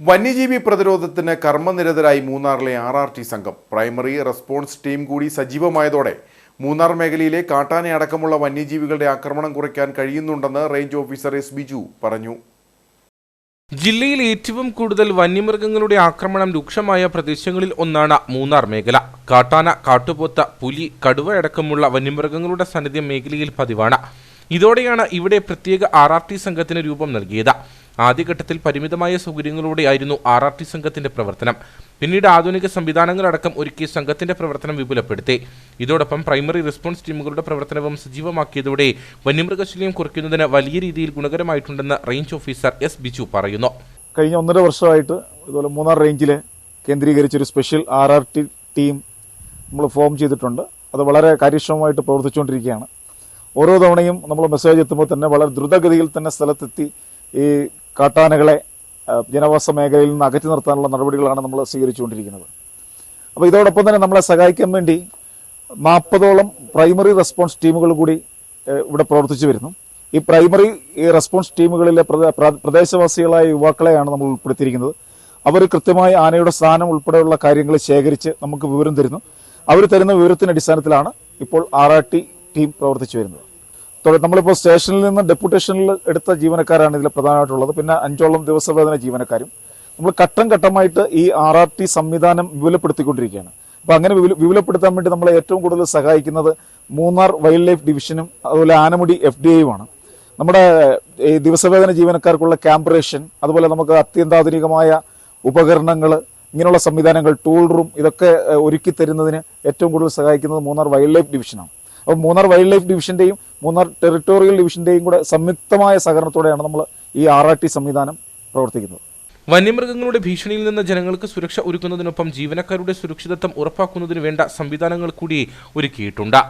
വന്യജീവി പ്രതിരോധത്തിന് കർമ്മനിരതരായി മൂന്നാറിലെ ആർ ആർ ടി സംഘം. പ്രൈമറി റെസ്പോൺസ് ടീം കൂടി സജീവമായതോടെ മൂന്നാർ മേഖലയിലെ കാട്ടാന അടക്കമുള്ള വന്യജീവികളുടെ ആക്രമണം കുറയ്ക്കാൻ കഴിയുന്നുണ്ടെന്ന് റേഞ്ച് ഓഫീസർ എസ് ബിജു പറഞ്ഞു. ജില്ലയിൽ ഏറ്റവും കൂടുതൽ വന്യമൃഗങ്ങളുടെ ആക്രമണം രൂക്ഷമായ പ്രദേശങ്ങളിൽ ഒന്നാണ് മൂന്നാർ മേഖല. കാട്ടാന കാട്ടുപോത്ത പുലി കടുവ അടക്കമുള്ള വന്യമൃഗങ്ങളുടെ സാന്നിധ്യം മേഖലയിൽ പതിവാണ്. ഇതോടെയാണ് ഇവിടെ പ്രത്യേക ആർ ആർ ടി സംഘത്തിന് രൂപം നൽകിയത്. ആദ്യഘട്ടത്തിൽ പരിമിതമായ സൗകര്യങ്ങളോടെയായിരുന്നു ആർ ആർ ടി സംഘത്തിന്റെ പ്രവർത്തനം. പിന്നീട് ആധുനിക സംവിധാനങ്ങളടക്കം ഒരുക്കി സംഘത്തിന്റെ പ്രവർത്തനം വിപുലപ്പെടുത്തി. ഇതോടൊപ്പം പ്രൈമറി റെസ്പോൺസ് ടീമുകളുടെ പ്രവർത്തനവും സജീവമാക്കിയതോടെ വന്യമൃഗശല്യം കുറയ്ക്കുന്നതിന് വലിയ രീതിയിൽ ഗുണകരമായിട്ടുണ്ടെന്ന് റേഞ്ച് ഓഫീസർ എസ് ബിജു പറയുന്നു. കഴിഞ്ഞ ഒന്നര വർഷമായിട്ട് ഇതുപോലെ മൂന്നാർ റേഞ്ചിൽ കേന്ദ്രീകരിച്ചൊരു special R R T team നമ്മൾ ഫോം ചെയ്തിട്ടുണ്ട്. അത് വളരെ കാര്യക്ഷമമായിട്ട് പ്രവർത്തിച്ചുകൊണ്ടിരിക്കുകയാണ്. ഓരോ തവണയും നമ്മൾ മെസ്സേജ് എത്തുമ്പോൾ തന്നെ വളരെ ദ്രുതഗതിയിൽ തന്നെ സ്ഥലത്തെത്തി ഈ കാട്ടാനകളെ ജനവാസ മേഖലയിൽ നിന്ന് അകറ്റി നിർത്താനുള്ള നടപടികളാണ് നമ്മൾ സ്വീകരിച്ചുകൊണ്ടിരിക്കുന്നത്. അപ്പോൾ ഇതോടൊപ്പം തന്നെ നമ്മളെ സഹായിക്കാൻ വേണ്ടി നാൽപ്പതോളം പ്രൈമറി റെസ്പോൺസ് ടീമുകൾ കൂടി ഇവിടെ പ്രവർത്തിച്ചു വരുന്നു. ഈ പ്രൈമറി റെസ്പോൺസ് ടീമുകളിലെ പ്രദേശവാസികളായ യുവാക്കളെയാണ് നമ്മൾ ഉൾപ്പെടുത്തിയിരിക്കുന്നത്. അവർ കൃത്യമായി ആനയുടെ സ്ഥാനം ഉൾപ്പെടെയുള്ള കാര്യങ്ങൾ ശേഖരിച്ച് നമുക്ക് വിവരം തരുന്നു. അവർ തരുന്ന വിവരത്തിന്റെ അടിസ്ഥാനത്തിലാണ് ഇപ്പോൾ ആർ ടി പ്രവർത്തിച്ചു വരുന്നത്. നമ്മളിപ്പോൾ സ്റ്റേഷനിൽ നിന്ന് ഡെപ്യൂട്ടേഷനിൽ എടുത്ത ജീവനക്കാരാണ് ഇതിൽ പ്രധാനമായിട്ടുള്ളത്. പിന്നെ അഞ്ചോളം ദിവസവേതന ജീവനക്കാരും. നമ്മൾ ഘട്ടം ഘട്ടമായിട്ട് ഈ ആർ ആർ ടി സംവിധാനം വിപുലപ്പെടുത്തിക്കൊണ്ടിരിക്കുകയാണ്. അപ്പൊ അങ്ങനെ വിപുല- വിപുലപ്പെടുത്താൻ വേണ്ടി നമ്മളെ ഏറ്റവും കൂടുതൽ സഹായിക്കുന്നത് മൂന്നാർ വൈൽഡ് ലൈഫ് ഡിവിഷനും അതുപോലെ ആനമുടി എഫ് ഡി ഐയുമാണ്. നമ്മുടെ ഈ ദിവസവേതന ജീവനക്കാർക്കുള്ള ക്യാമ്പറേഷൻ അതുപോലെ നമുക്ക് അത്യന്താധുനികമായ ഉപകരണങ്ങൾ ഇങ്ങനെയുള്ള സംവിധാനങ്ങൾ ടൂൾ റൂം ഇതൊക്കെ ഒരുക്കി തരുന്നതിന് ഏറ്റവും കൂടുതൽ സഹായിക്കുന്നത് മൂന്നാർ വൈൽഡ് ലൈഫ് ഡിവിഷനാണ്. അപ്പോൾ മൂന്നാർ വൈൽഡ് ലൈഫ് ഡിവിഷന്റെയും മൂന്നാർ ടെറിട്ടോറിയൽ ഡിവിഷന്റെയും കൂടെ സംയുക്തമായ സഹകരണത്തോടെയാണ് നമ്മൾ ഈ ആർ ആർ ടി സംവിധാനം പ്രവർത്തിക്കുന്നത്. വന്യമൃഗങ്ങളുടെ ഭീഷണിയിൽ നിന്ന് ജനങ്ങൾക്ക് സുരക്ഷ ഒരുക്കുന്നതിനൊപ്പം ജീവനക്കാരുടെ സുരക്ഷിതത്വം ഉറപ്പാക്കുന്നതിന് വേണ്ട സംവിധാനങ്ങൾ കൂടി ഒരുക്കിയിട്ടുണ്ട്.